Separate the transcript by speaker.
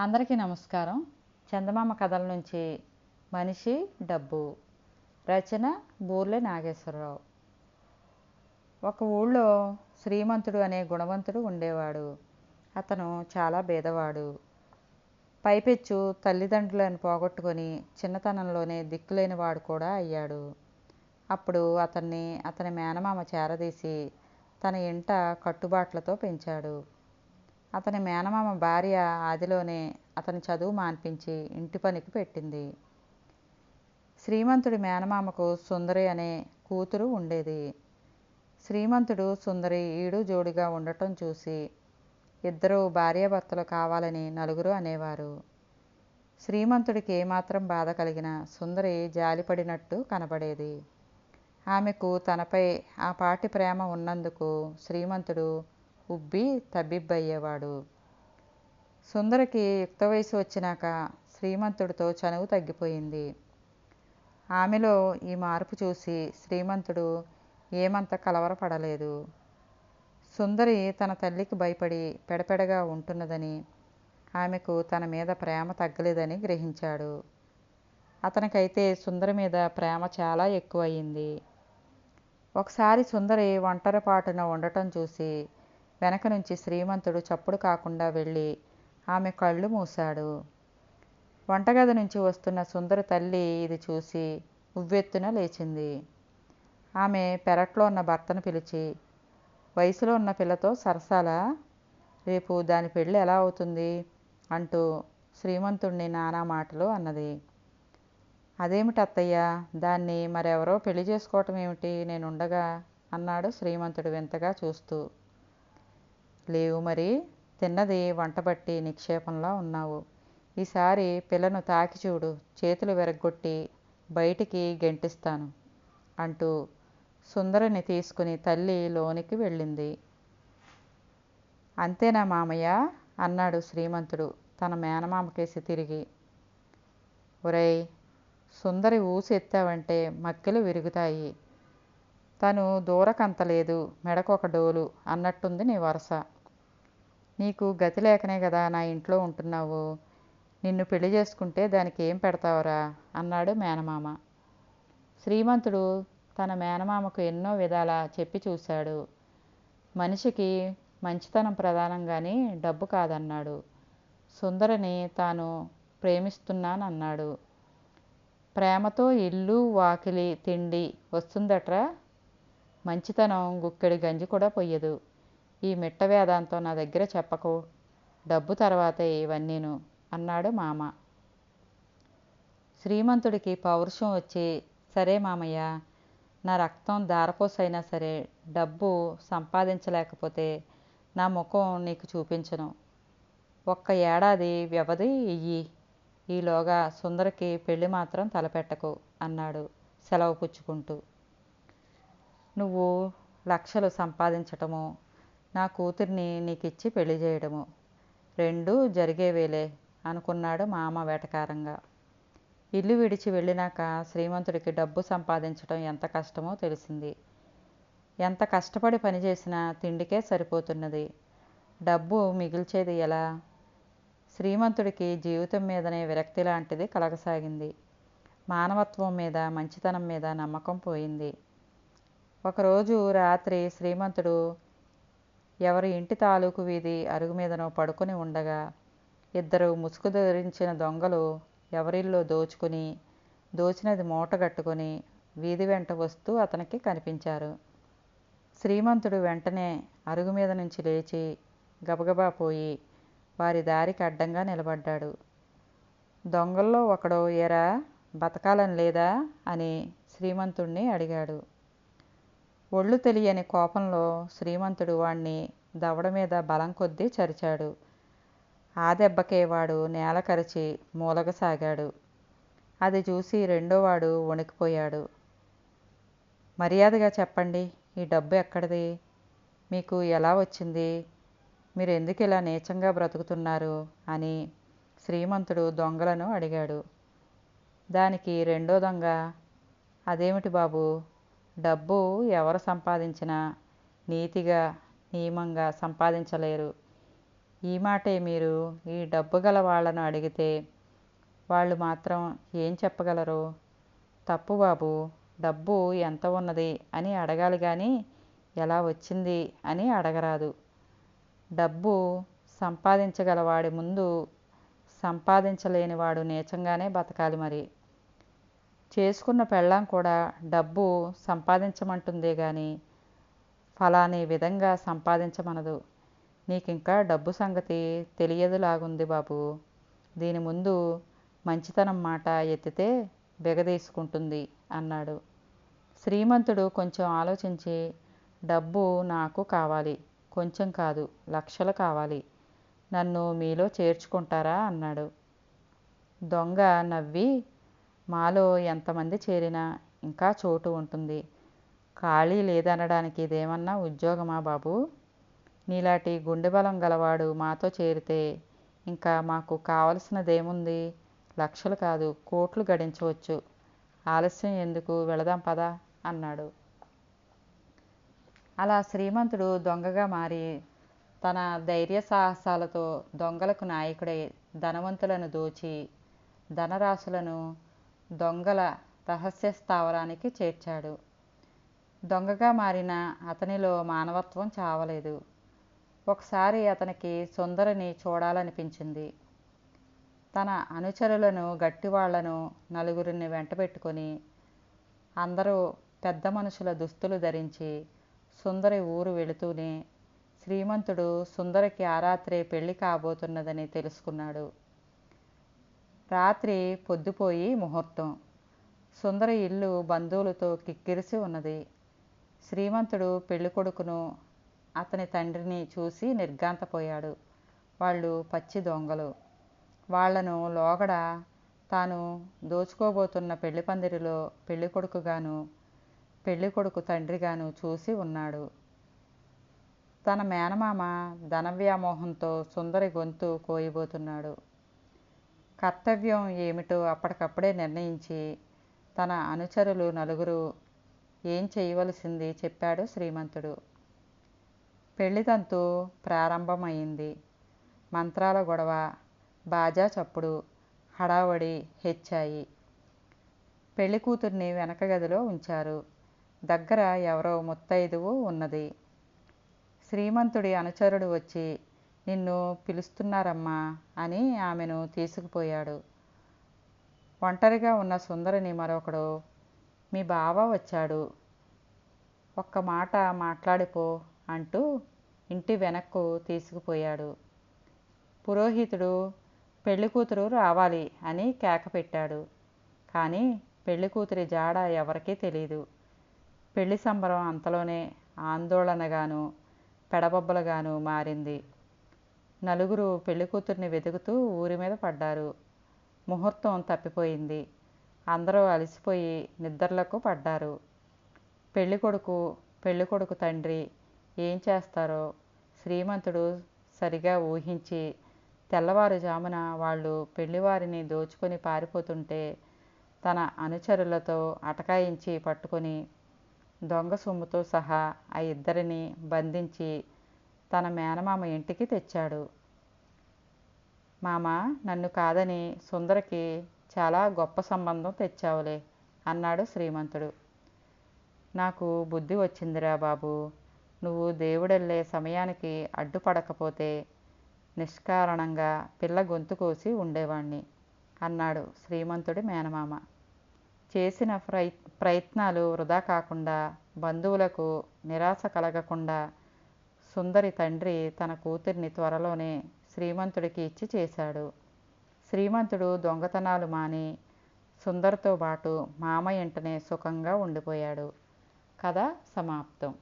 Speaker 1: అందరికీ నమస్కారం. చందమామ కథల నుంచి మనిషి డబ్బు. రచన బూర్లే నాగేశ్వరరావు. ఒక ఊళ్ళో శ్రీమంతుడు అనే గుణవంతుడు ఉండేవాడు. అతను చాలా బీదవాడు. పైపెచ్చు తల్లిదండ్రులను పోగొట్టుకొని చిన్నతనంలోనే దిక్కులేని వాడు కూడా అయ్యాడు. అప్పుడు అతన్ని అతని మేనమామ చేరదీసి తన ఇంట కట్టుబాట్లతో పెంచాడు. అతని మేనమామ భార్య ఆదిలోనే అతని చదువు మాన్పించి ఇంటి పనికి పెట్టింది. శ్రీమంతుడి మేనమామకు సుందరి అనే కూతురు ఉండేది. శ్రీమంతుడు సుందరి ఈడు జోడిగా ఉండటం చూసి ఇద్దరు భార్యాభర్తలు కావాలని నలుగురు అనేవారు. శ్రీమంతుడికి ఏమాత్రం బాధ కలిగిన సుందరి జాలిపడినట్టు కనబడేది. ఆమెకు తనపై ఆ పాటి ప్రేమ ఉన్నందుకు శ్రీమంతుడు ఉబ్బి తబ్బిబ్బయ్యేవాడు. సుందరికి యుక్త వయసు వచ్చినాక శ్రీమంతుడితో చనువు తగ్గిపోయింది. ఆమెలో ఈ మార్పు చూసి శ్రీమంతుడు ఏమంత కలవరపడలేదు. సుందరి తన తల్లికి భయపడి పెడపెడగా ఉంటున్నదని ఆమెకు తన మీద ప్రేమ తగ్గలేదని గ్రహించాడు. అతనికైతే సుందరి మీద ప్రేమ చాలా ఎక్కువయింది. ఒకసారి సుందరి ఒంటరిపాటున ఉండటం చూసి వెనక నుంచి శ్రీమంతుడు చప్పుడు కాకుండా వెళ్ళి ఆమె కళ్ళు మూశాడు. వంటగది నుంచి వస్తున్న సుందరి తల్లి ఇది చూసి ఉవ్వెత్తున లేచింది. ఆమె పెరట్లో ఉన్న భర్తను పిలిచి వయసులో ఉన్న పిల్లతో సరసాలా? రేపు దాని పెళ్ళి ఎలా అవుతుంది? అంటూ శ్రీమంతుణ్ణి నానా మాటలు అన్నది. అదేమిటి అత్తయ్య? దాన్ని మరెవరో పెళ్ళి చేసుకోవటం ఏమిటి? నేనుండగా? అన్నాడు శ్రీమంతుడు వింతగా చూస్తూ. లేవు మరి. తిన్నది వంటబట్టి నిక్షేపంలా ఉన్నావు. ఈసారి పిల్లను తాకి చూడు చేతులు విరగ్గొట్టి బయటికి గెంటిస్తాను అంటూ సుందరిని తీసుకుని తల్లి లోనికి వెళ్ళింది. అంతేనా మామయ్య? అన్నాడు శ్రీమంతుడు తన మేనమామకేసి తిరిగి. ఒరై సుందరి ఊసెత్తావంటే మక్కిలు విరుగుతాయి. తను దూరకంతలేదు మెడకొక డోలు అన్నట్టుంది నీ వరస. నీకు గతి లేకనే కదా నా ఇంట్లో ఉంటున్నావు. నిన్ను పెళ్ళి చేసుకుంటే దానికి ఏం పెడతావురా? అన్నాడు మేనమామ. శ్రీమంతుడు తన మేనమామకు ఎన్నో విధాలా చెప్పి చూశాడు. మనిషికి మంచితనం ప్రధానం కానీ డబ్బు కాదన్నాడు. సుందరని తాను ప్రేమిస్తున్నానన్నాడు. ప్రేమతో ఇల్లు వాకిలి తిండి వస్తుందట్రా? మంచితనం గుక్కెడి గంజి కూడా పొయ్యదు. ఈ మిట్ట వేదాంతం నా దగ్గర చెప్పకు. డబ్బు తర్వాతే ఇవన్నీను అన్నాడు మామ. శ్రీమంతుడికి పౌరుషం వచ్చి సరే మామయ్య నా రక్తం దారపోసైనా సరే డబ్బు సంపాదించలేకపోతే నా ముఖం నీకు చూపించను. ఒక్క ఏడాది వ్యవధి ఇయ్యి. ఈలోగా సుందరికి పెళ్ళి మాత్రం తలపెట్టకు అన్నాడు సెలవు పుచ్చుకుంటూ. నువ్వు లక్షలు సంపాదించటము నా కూతుర్ని నీకిచ్చి పెళ్ళి చేయడము. రెండూ జరిగేవేలే అనుకున్నాడు మామ వేటకారంగా. ఇల్లు విడిచి వెళ్ళినాక శ్రీమంతుడికి డబ్బు సంపాదించడం ఎంత కష్టమో తెలిసింది. ఎంత కష్టపడి పనిచేసినా తిండికే సరిపోతున్నది. డబ్బు మిగిల్చేది ఎలా? శ్రీమంతుడికి జీవితం మీదనే విరక్తి లాంటిది కలగసాగింది. మానవత్వం మీద మంచితనం మీద నమ్మకం పోయింది. ఒకరోజు రాత్రి శ్రీమంతుడు ఎవరి ఇంటి తాలూకు వీధి అరుగు మీదనో పడుకొని ఉండగా ఇద్దరు ముసుగు ధరించిన దొంగలు ఎవరిల్లో దోచుకుని దోచినది మూటగట్టుకుని వీధి వెంట వస్తూ అతనికి కనిపించారు. శ్రీమంతుడు వెంటనే అరుగు మీద నుంచి లేచి గబగబా పోయి వారి దారికి అడ్డంగా నిలబడ్డాడు. దొంగల్లో ఒకడు ఏరా? బతకాలని లేదా? అని శ్రీమంతుణ్ణి అడిగాడు. ఒళ్ళు తెలియని కోపంలో శ్రీమంతుడు వాణ్ణి దవడ మీద బలం కొద్దీ చరిచాడు. ఆ దెబ్బకే వాడు నేల కరిచి మూలగసాగాడు. అది చూసి రెండోవాడు వణికిపోయాడు. మర్యాదగా చెప్పండి ఈ డబ్బు ఎక్కడిది? మీకు ఎలా వచ్చింది? మీరు ఎందుకు ఇలా నీచంగా బ్రతుకుతున్నారు? అని శ్రీమంతుడు దొంగలను అడిగాడు. దానికి రెండో దొంగ అదేమిటి బాబు? డబ్బు ఎవరు సంపాదించినా నీతిగా నియమంగా సంపాదించలేరు. ఈ మాటే మీరు ఈ డబ్బు గల వాళ్ళను అడిగితే వాళ్ళు మాత్రం ఏం చెప్పగలరు? తప్పు బాబు డబ్బు ఎంత ఉన్నది అని అడగాలి కానీ ఎలా వచ్చింది అని అడగరాదు. డబ్బు సంపాదించగలవాడి ముందు సంపాదించలేనివాడు నీచంగానే బతకాలి మరి. చేసుకున్న పెళ్ళాం కూడా డబ్బు సంపాదించమంటుందే కానీ ఫలాని విధంగా సంపాదించమనదు. నీకింకా డబ్బు సంగతి తెలియదులాగుంది బాబు. దీని ముందు మంచితనం మాట ఎత్తితే బిగదీసుకుంటుంది అన్నాడు. శ్రీమంతుడు కొంచెం ఆలోచించి డబ్బు నాకు కావాలి కొంచెం కాదు లక్షలు కావాలి నన్ను మీలో చేర్చుకుంటారా అన్నాడు. దొంగ నవ్వి మాలో ఎంతమంది చేరినా ఇంకా చోటు ఉంటుంది. ఖాళీ లేదనడానికి ఇదేమన్నా ఉద్యోగమా బాబు? నీలాంటి గుండె బలం గలవాడు మాతో చేరితే ఇంకా మాకు కావలసినదేముంది? లక్షలు కాదు కోట్లు గడించవచ్చు. ఆలస్యం ఎందుకు? వెళదాం పదా అన్నాడు. అలా శ్రీమంతుడు దొంగగా మారి తన ధైర్య సాహసాలతో దొంగలకు నాయకుడై ధనవంతులను దోచి ధనరాశులను దొంగల రహస్య స్థావరానికి చేర్చాడు. దొంగగా మారిన అతనిలో మానవత్వం చావలేదు. ఒకసారి అతనికి సుందరిని చూడాలనిపించింది. తన అనుచరులను గట్టివాళ్ళను నలుగురిని వెంటబెట్టుకొని అందరూ పెద్ద మనుషుల దుస్తులు ధరించి సుందరి ఊరు వెళుతూనే శ్రీమంతుడు సుందరికి ఆ రాత్రే పెళ్ళి కాబోతున్నదని తెలుసుకున్నాడు. రాత్రి పొద్దుపోయి ముహూర్తం. సుందరి ఇల్లు బంధువులతో కిక్కిరిసి ఉన్నది. శ్రీమంతుడు పెళ్ళి కొడుకును అతని తండ్రిని చూసి నిర్గాంతపోయాడు వాళ్ళు పచ్చి దొంగలు. వాళ్ళను లోగడ తాను దోచుకోబోతున్న పెళ్ళి పందిరిలో పెళ్ళి కొడుకుగాను పెళ్ళి కొడుకు తండ్రిగాను చూసి ఉన్నాడు. తన మేనమామ ధన వ్యామోహంతో సుందరి గొంతు కోయబోతున్నాడు. కర్తవ్యం ఏమిటో అప్పటికప్పుడే నిర్ణయించి తన అనుచరులు నలుగురు ఏం చేయవలసింది చెప్పాడు శ్రీమంతుడు. పెళ్ళితంతు ప్రారంభమైంది. మంత్రాల గొడవ బాజా చప్పుడు హడావడి హెచ్చాయి. పెళ్ళి కూతుర్ని వెనక గదిలో ఉంచారు. దగ్గర ఎవరో ముత్తైదువు ఉన్నది. శ్రీమంతుడి అనుచరుడు వచ్చి నిన్ను పిలుస్తున్నారమ్మా అని ఆమెను తీసుకుపోయాడు. ఒంటరిగా ఉన్న సుందరిని మరొకడు మీ బావ వచ్చాడు. ఒక్క మాట మాట్లాడిపో అంటూ ఇంటి వెనక్కు తీసుకుపోయాడు. పురోహితుడు పెళ్ళి కూతురు రావాలి అని కేక పెట్టాడు. కానీ పెళ్ళి కూతురి జాడ ఎవరికీ తెలియదు పెళ్ళి సంబరం అంతలోనే ఆందోళనగాను పెడబొబ్బలుగాను మారింది. నలుగురు పెళ్ళి కూతుర్ని వెతుకుతూ ఊరి మీద పడ్డారు. ముహూర్తం తప్పిపోయింది. అందరూ అలసిపోయి నిద్రలకు పడ్డారు. పెళ్ళికొడుకు పెళ్ళికొడుకు తండ్రి ఏం చేస్తారో శ్రీమంతుడు సరిగా ఊహించి తెల్లవారుజామున వాళ్ళు పెళ్ళివారిని దోచుకొని పారిపోతుంటే తన అనుచరులతో అటకాయించి పట్టుకొని దొంగ సొమ్ముతో సహా ఆ ఇద్దరిని బంధించి తన మేనమామ ఇంటికి తెచ్చాడు. మామ నన్ను కాదని సుందరికి చాలా గొప్ప సంబంధం తెచ్చావులే అన్నాడు శ్రీమంతుడు. నాకు బుద్ధి వచ్చిందిరా బాబు. నువ్వు దేవుడెళ్ళే సమయానికి అడ్డుపడకపోతే నిష్కారణంగా పిల్ల గొంతు కోసి ఉండేవాణ్ణి అన్నాడు శ్రీమంతుడి మేనమామ. చేసిన ప్రయత్నాలు వృధా కాకుండా బంధువులకు నిరాశ కలగకుండా సుందరి తండ్రి తన కూతుర్ని త్వరలోనే శ్రీమంతుడికి ఇచ్చి చేశాడు. శ్రీమంతుడు దొంగతనాలు మాని సుందరితో పాటు మామ ఇంటనే సుఖంగా ఉండిపోయాడు. కథ సమాప్తం.